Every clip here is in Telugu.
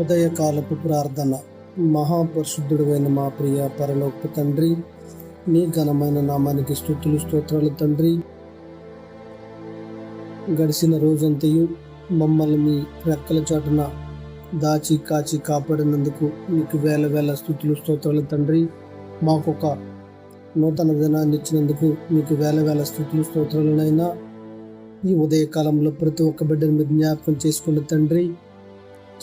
ఉదయకాలపు ప్రార్థన. మహాపరిశుద్ధుడైన మా ప్రియ పరలోక తండ్రి నీ ఘనమైన నామానికి స్థుతులు స్తోత్రాలు తండ్రి. గడిచిన రోజంతయు మమ్మల్ని మీ రెక్కల చాటున దాచి కాచి కాపాడినందుకు మీకు వేల వేల స్థుతులు స్తోత్రాలు తండ్రి. మాకొక నూతన దినాన్ని ఇచ్చినందుకు మీకు వేల వేల స్థుతులు స్తోత్రాలనైనా ఈ ఉదయకాలంలో ప్రతి ఒక్క బిడ్డను మీరు జ్ఞాపకం చేసుకున్న తండ్రి.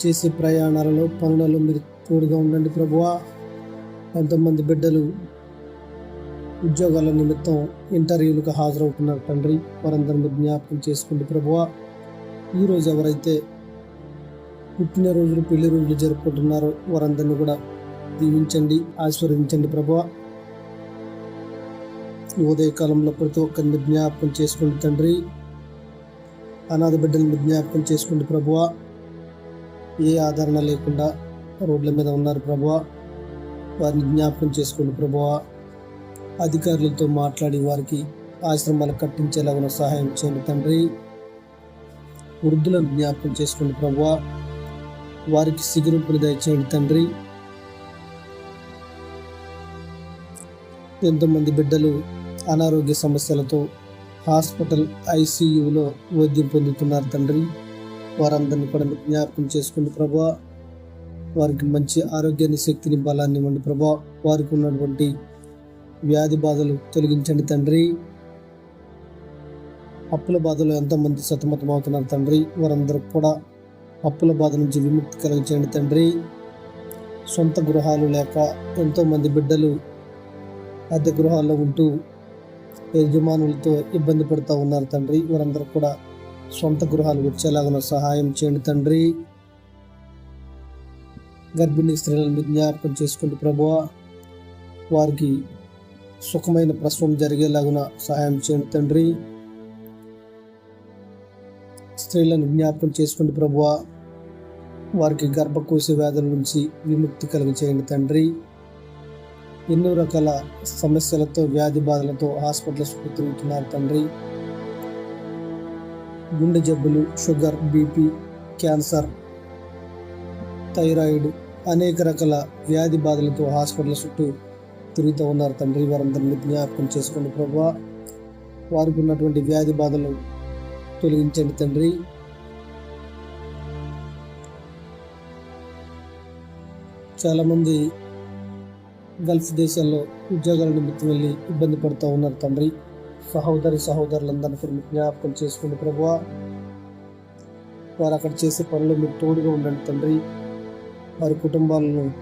చేసే ప్రయాణాలలో పనులలో మీరు తోడుగా ఉండండి ప్రభువా. ఎంతోమంది బిడ్డలు ఉద్యోగాల నిమిత్తం ఇంటర్వ్యూలకు హాజరవుతున్నారు తండ్రి. వారందరిని జ్ఞాపకం చేసుకోండి ప్రభువా. ఈరోజు ఎవరైతే పుట్టినరోజులు పెళ్ళి రోజులు జరుపుకుంటున్నారో వారందరినీ కూడా దీవించండి ఆశీర్వదించండి ప్రభువా. ఉదయకాలంలో ప్రతి ఒక్కరిని జ్ఞాపకం చేసుకోండి తండ్రి. అనాథ బిడ్డలను జ్ఞాపకం చేసుకోండి ప్రభువా. ఏ ఆదరణ లేకుండా రోడ్ల మీద ఉన్నారు ప్రభువ. వారిని జ్ఞాపకం చేసుకోండి ప్రభువ. అధికారులతో మాట్లాడి వారికి ఆశ్రమాలు కట్టించేలాగా సహాయం చేయండి తండ్రి. వృద్ధులను జ్ఞాపకం చేసుకోండి ప్రభువ. వారికి సిగురింపుని దయచేయండి తండ్రి. ఎంతోమంది బిడ్డలు అనారోగ్య సమస్యలతో హాస్పిటల్ ఐసీయూలో వైద్యం పొందుతున్నారు తండ్రి. వారందరిని కూడా జ్ఞాపకం చేసుకోండి ప్రభా వారికి మంచి ఆరోగ్యాన్ని శక్తిని బలాన్ని ఇవ్వండి ప్రభా. వారికి ఉన్నటువంటి వ్యాధి బాధలు తొలగించండి తండ్రి. అప్పుల బాధలు ఎంతోమంది సతమతం అవుతున్నారు తండ్రి. వారందరూ కూడా అప్పుల బాధ నుంచి విముక్తి కలిగించండి తండ్రి. సొంత గృహాలు లేక ఎంతోమంది బిడ్డలు అద్దె గృహాల్లో ఉంటూ యజమానులతో ఇబ్బంది పడుతూ ఉన్నారు తండ్రి. వారందరూ కూడా సొంత గృహాలు వచ్చేలాగా సహాయం చేయండి తండ్రి. గర్భిణీ స్త్రీలను జ్ఞాపకం చేసుకోండి ప్రభువ. వారికి సుఖమైన ప్రసవం జరిగేలాగున సహాయం చేయండి తండ్రి. స్త్రీలను జ్ఞాపకం చేసుకోండి ప్రభువ. వారికి గర్భకోశ వ్యాధుల నుంచి విముక్తి కలిగించేయండి తండ్రి. ఎన్నో రకాల సమస్యలతో వ్యాధి బాధలతో హాస్పిటల్స్ తిరుగుతున్నారు తండ్రి. గుండె జబ్బులు షుగర్ బీపీ క్యాన్సర్ థైరాయిడ్ అనేక రకాల వ్యాధి బాధలతో హాస్పిటల్ చుట్టూ తిరుగుతూ ఉన్నారు తండ్రి. వారందరినీ జ్ఞాపకం చేసుకోండి ప్రభా. వారికి ఉన్నటువంటి వ్యాధి బాధలు తొలగించండి తండ్రి. చాలామంది గల్ఫ్ దేశాల్లో ఉద్యోగాల నిమిత్తం వెళ్ళి ఇబ్బంది పడుతూ ఉన్నారు తండ్రి. సహోదరి సహోదరులందరినీ కూడా మీరు జ్ఞాపకం చేసుకోండి ప్రభువా. వారు అక్కడ చేసే పనులు మీరు తోడుగా ఉండండి తండ్రి. వారి కుటుంబాలను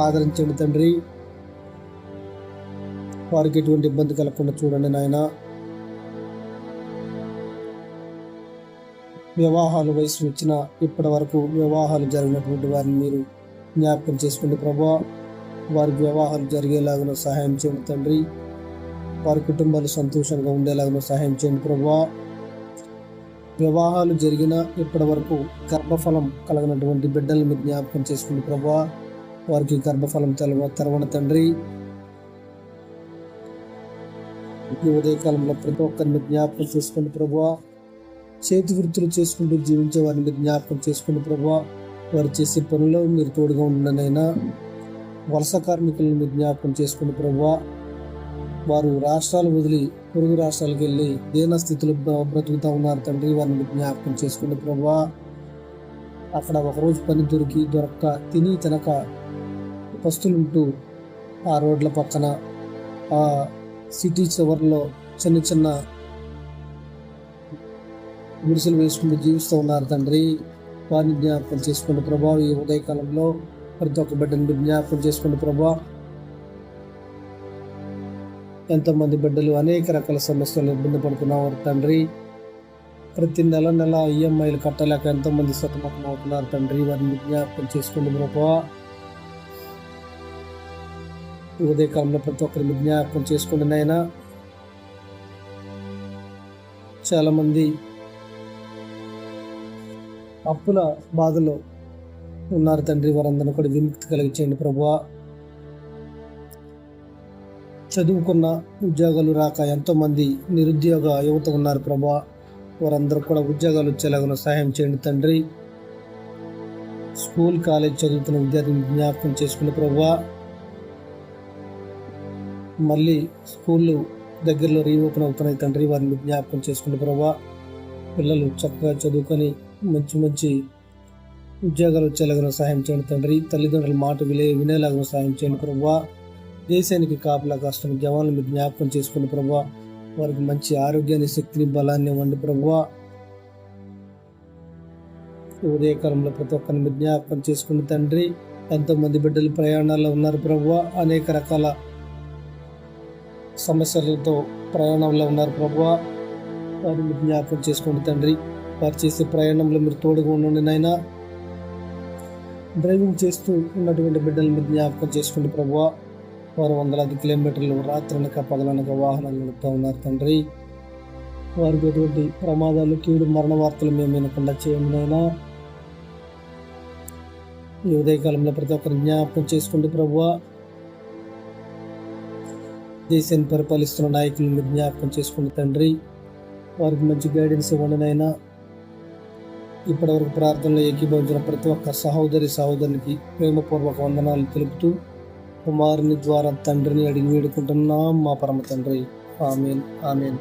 ఆదరించండి తండ్రి. వారికి ఎటువంటి ఇబ్బంది కలగకుండా చూడండి నాయన. వివాహాలు వయసు వచ్చిన ఇప్పటి వరకు వివాహాలు జరిగినటువంటి వారిని మీరు జ్ఞాపకం చేసుకోండి ప్రభా వారి వివాహాలు జరిగేలాగా సహాయం చేయండి తండ్రి. వారి కుటుంబాలు సంతోషంగా ఉండేలాగా సహాయం చేయండి ప్రభా. వివాహాలు జరిగిన ఇప్పటి వరకు గర్భఫలం కలిగినటువంటి బిడ్డలు మీరు జ్ఞాపకం చేసుకోండి ప్రభా. వారికి గర్భఫలం తెలవ తెరవన తండ్రి. ఈ ఉదయకాలంలో ప్రతి ఒక్కరిని జ్ఞాపకం చేసుకోండి ప్రభా. చేతి వృత్తులు చేసుకుంటూ జీవించే వారిని మీరు జ్ఞాపకం చేసుకోండి ప్రభా. వారు చేసే పనుల్లో మీరు తోడుగా ఉండనైనా వలస కార్మికులను మీరు జ్ఞాపకం చేసుకోండి ప్రభా. వారు రాష్ట్రాలు వదిలి పొరుగు రాష్ట్రాలకు వెళ్ళి దీన స్థితిలో బ్రతుకుతా ఉన్నారు తండ్రి. వారిని జ్ఞాపకం చేసుకోండి ప్రభా. అక్కడ ఒకరోజు పని దొరికి దొరక్క తిని తినక పస్తులుంటూ ఆ రోడ్ల పక్కన ఆ సిటీ చివరిలో చిన్న చిన్న గుడిసెలు వేసుకుంటూ జీవిస్తూ ఉన్నారు తండ్రి. వారిని జ్ఞాపకం చేసుకోండి ప్రభా. ఈ ఉదయకాలంలో ప్రతి ఒక్క బిడ్డను జ్ఞాపకం చేసుకోండి ప్రభా. ఎంతోమంది బిడ్డలు అనేక రకాల సమస్యలు ఇబ్బంది పడుతున్నారు తండ్రి. ప్రతి నెల నెల ఈఎంఐలు కట్టలేక ఎంతోమంది సతమతం అవుతున్నారు తండ్రి. వారిని జ్ఞాపకం చేసుకోండి ప్రభా ఉదయకాలంలో ప్రతి ఒక్కరిని జ్ఞాపకం చేసుకోండి నాయన. చాలామంది అప్పుల బాధలో ఉన్నారు తండ్రి. వారందరినీ కూడా విముక్తి కలిగించండి ప్రభువా. చదువుకున్న ఉద్యోగాలు రాక ఎంతోమంది నిరుద్యోగ యువత ఉన్నారు ప్రభా. వారందరూ కూడా ఉద్యోగాలు వచ్చేలాగా సహాయం చేయండి తండ్రి. స్కూల్ కాలేజ్ చదువుతున్న విద్యార్థిని జ్ఞాపకం చేసుకున్న ప్రభా. మళ్ళీ స్కూళ్ళు దగ్గరలో రీఓపెన్ అవుతున్నాయి తండ్రి వారిని జ్ఞాపకం చేసుకున్న ప్రభా. పిల్లలు చక్కగా చదువుకొని మంచి మంచి ఉద్యోగాలు వచ్చేలాగా సహాయం చేయండి తండ్రి. తల్లిదండ్రుల మాట విలే వినేలాగా సహాయం చేయండి ప్రభా. దేశానికి కాపలా కాస్తున్న జవాన్లు మీరు జ్ఞాపకం చేసుకుని ప్రభా వారికి మంచి ఆరోగ్యాన్ని శక్తిని బలాన్ని ఇవ్వండి ప్రభా ఉదయకాలంలో ప్రతి ఒక్కరిని మీరు జ్ఞాపకం చేసుకుని తండ్రి ఎంతోమంది బిడ్డలు ప్రయాణాల్లో ఉన్నారు ప్రభు అనేక రకాల సమస్యలతో ప్రయాణంలో ఉన్నారు ప్రభు వారిని మీరు జ్ఞాపకం చేసుకోండి తండ్రి. వారు చేసే ప్రయాణంలో మీరు తోడుగా ఉండండి నాయన. డ్రైవింగ్ చేస్తూ ఉన్నటువంటి బిడ్డలు మీరు జ్ఞాపకం చేసుకోండి ప్రభా వారు వందలాది కిలోమీటర్లు రాత్రులక పగలనక వాహనాలు నడుపుతూ ఉన్నారు తండ్రి. వారికి ఎటువంటి ప్రమాదాలు కీడు మరణ వార్తలు మేము వినకుండా చేయమునైనా. ఈ ఉదయకాలంలో ప్రతి ఒక్కరిని జ్ఞాపకం చేసుకోండి ప్రభువా. దేశాన్ని పరిపాలిస్తున్న నాయకులను జ్ఞాపకం చేసుకోండి తండ్రి. వారికి మంచి గైడెన్స్ ఇవ్వండినైనా ఇప్పటివరకు ప్రార్థనలో ఏకీభవించిన ప్రతి ఒక్క సహోదరి సహోదరునికి ప్రేమపూర్వక వందనాలు తెలుపుతూ కుమారుని ద్వారా తండ్రిని అడిగి వేడుకుంటున్నాం మా పరమ తండ్రి. ఆమెన్. ఆమెన్.